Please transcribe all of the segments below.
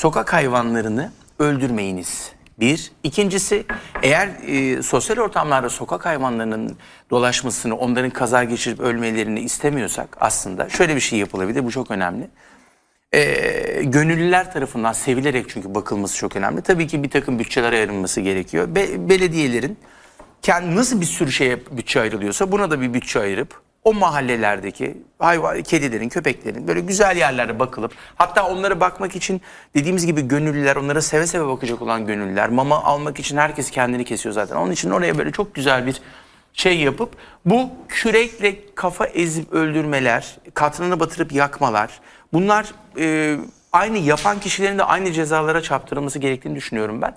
sokak hayvanlarını öldürmeyiniz. Bir. İkincisi eğer e, sosyal ortamlarda sokak hayvanlarının dolaşmasını, onların kaza geçirip ölmelerini istemiyorsak aslında şöyle bir şey yapılabilir. Bu çok önemli. E, gönüllüler tarafından sevilerek çünkü bakılması çok önemli. Tabii ki bir takım bütçeler ayrılması gerekiyor. Be- belediyelerin kendi nasıl bir sürü şeye bütçe ayrılıyorsa buna da bir bütçe ayırıp o mahallelerdeki hayvan, kedilerin, köpeklerin böyle güzel yerlere bakılıp hatta onlara bakmak için dediğimiz gibi gönüllüler, onlara seve seve bakacak olan gönüllüler, mama almak için herkes kendini kesiyor zaten. Onun için oraya böyle çok güzel bir şey yapıp bu kürekle kafa ezip öldürmeler, katranı batırıp yakmalar bunlar e, aynı yapan kişilerin de aynı cezalara çarptırılması gerektiğini düşünüyorum ben.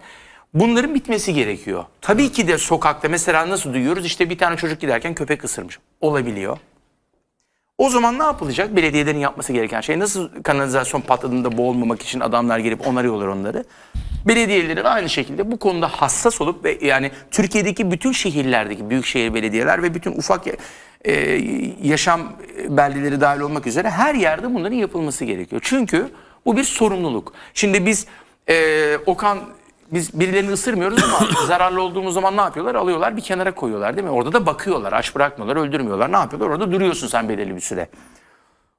Bunların bitmesi gerekiyor. Tabii ki de sokakta mesela nasıl duyuyoruz işte bir tane çocuk giderken köpek ısırmış. Olabiliyor. O zaman ne yapılacak? Belediyelerin yapması gereken şey nasıl kanalizasyon patladığında boğulmamak için adamlar gelip onarıyorlar onları. Belediyelerin aynı şekilde bu konuda hassas olup ve yani Türkiye'deki bütün şehirlerdeki büyükşehir belediyeler ve bütün ufak e, yaşam beldeleri dahil olmak üzere her yerde bunların yapılması gerekiyor. Çünkü bu bir sorumluluk. Şimdi biz e, Okan biz birilerini ısırmıyoruz ama zararlı olduğumuz zaman ne yapıyorlar? Alıyorlar bir kenara koyuyorlar değil mi? Orada da bakıyorlar, aç bırakmıyorlar, öldürmüyorlar. Ne yapıyorlar? Orada duruyorsun sen belirli bir süre.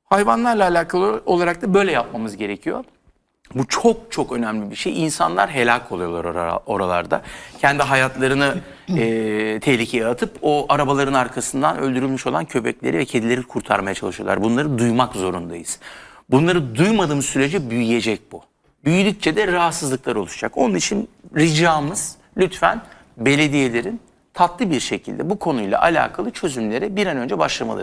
Hayvanlarla alakalı olarak da böyle yapmamız gerekiyor. Bu çok çok önemli bir şey. İnsanlar helak oluyorlar ora- oralarda. Kendi hayatlarını e, tehlikeye atıp o arabaların arkasından öldürülmüş olan köpekleri ve kedileri kurtarmaya çalışıyorlar. Bunları duymak zorundayız. Bunları duymadığımız sürece büyüyecek bu. Büyüdükçe de rahatsızlıklar oluşacak. Onun için ricamız lütfen belediyelerin tatlı bir şekilde bu konuyla alakalı çözümlere bir an önce başlamaları.